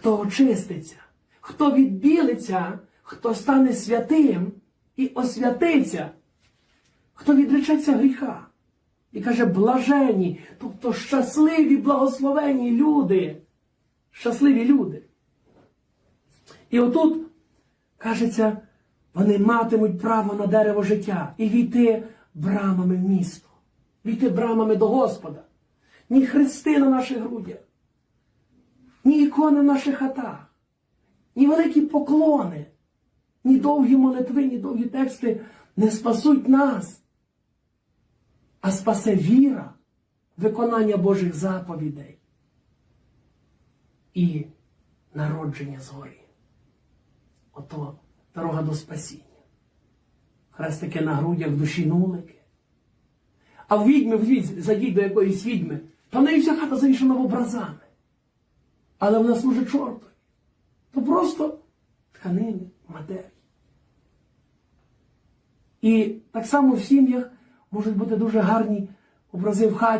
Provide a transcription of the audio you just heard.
хто очиститься, хто відбілиться, хто стане святим і освятиться, хто відречеться гріха. І каже, блажені, тобто щасливі, благословені люди. Щасливі люди. І отут, кажеться, вони матимуть право на дерево життя і війти брамами в місто, війти брамами до Господа. Ні хрести на наших грудях, ні ікони в наших хатах, ні великі поклони, ні довгі молитви, ні довгі тексти не спасуть нас, а спасе віра, виконання Божих заповідей і народження згори. Ото дорога до спасіння. Хрестики на грудях, в душі нулики. А в відьми, в відь- зайдіть до якоїсь відьми, то в неї вся хата завішана образами. Але вона служить чортові. То просто тканини, матерії. І так само в сім'ях можуть бути дуже гарні образи в хаті,